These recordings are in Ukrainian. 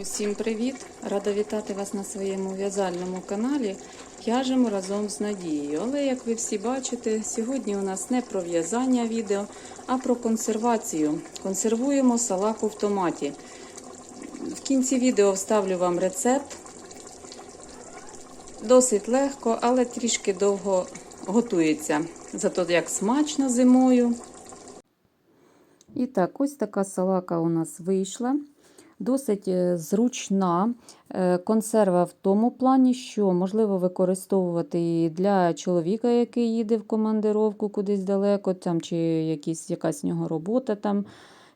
Усім привіт! Рада вітати вас на своєму в'язальному каналі. В'яжемо разом з Надією. Але, як ви всі бачите, сьогодні у нас не про в'язання відео, а про консервацію. Консервуємо салаку в томаті. В кінці відео вставлю вам рецепт. Досить легко, але трішки довго готується. Зато як смачно зимою. І так, ось така салака у нас вийшла. Досить е, зручна е, консерва в тому плані, що можливо використовувати її для чоловіка, який їде в командировку кудись далеко, там, чи якісь, якась в нього робота, там,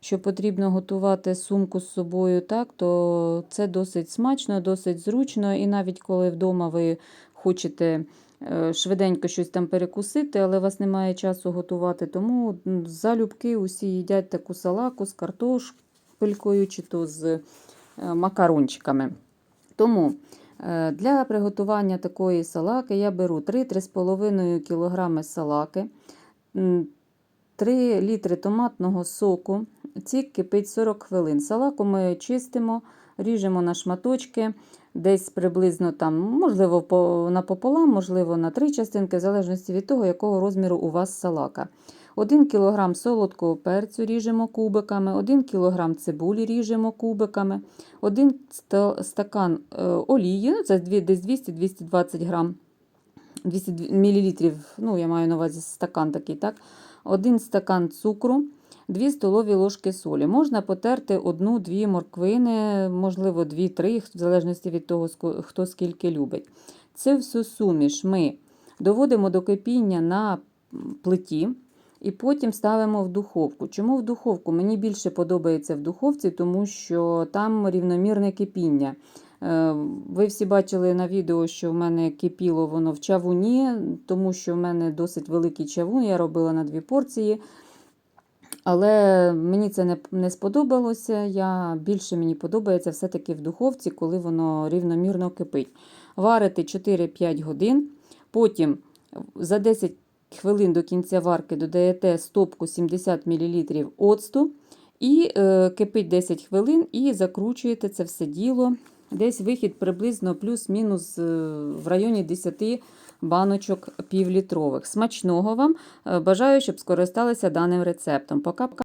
що потрібно готувати сумку з собою, так, то це досить смачно, досить зручно. І навіть коли вдома ви хочете е, швиденько щось там перекусити, але у вас немає часу готувати, тому залюбки усі їдять таку салаку з картошкою пилькою чи то з е, макарончиками. Тому е, для приготування такої салаки я беру 3-3,5 кг салаки, 3 літри томатного соку. Цік кипить 40 хвилин. Салаку ми чистимо, ріжемо на шматочки, десь приблизно там, можливо, напополам, можливо, на три частинки, в залежності від того, якого розміру у вас салака. 1 кг солодкого перцю ріжемо кубиками, 1 кг цибулі ріжемо кубиками, 1 стакан е, олії, ну це десь 200-220 грам, 200 мл, ну я маю на увазі стакан такий, так? 1 стакан цукру, 2 столові ложки солі. Можна потерти 1-2 морквини, можливо, 2-3, в залежності від того, хто скільки любить. Це всю суміш ми доводимо до кипіння на плиті. І потім ставимо в духовку. Чому в духовку? Мені більше подобається в духовці, тому що там рівномірне кипіння. Е, ви всі бачили на відео, що в мене кипіло воно в чавуні, тому що в мене досить великий чавун, я робила на дві порції. Але мені це не не сподобалося. Я, Більше мені подобається все-таки в духовці, коли воно рівномірно кипить. Варити 4-5 годин. Потім за 10 хвилин до кінця варки додаєте стопку 70 мл оцту і е, кипить 10 хвилин і закручуєте це все діло. Десь вихід приблизно плюс-мінус е, в районі 10 баночок півлітрових. Смачного вам! Е, бажаю, щоб скористалися даним рецептом. Пока-пока!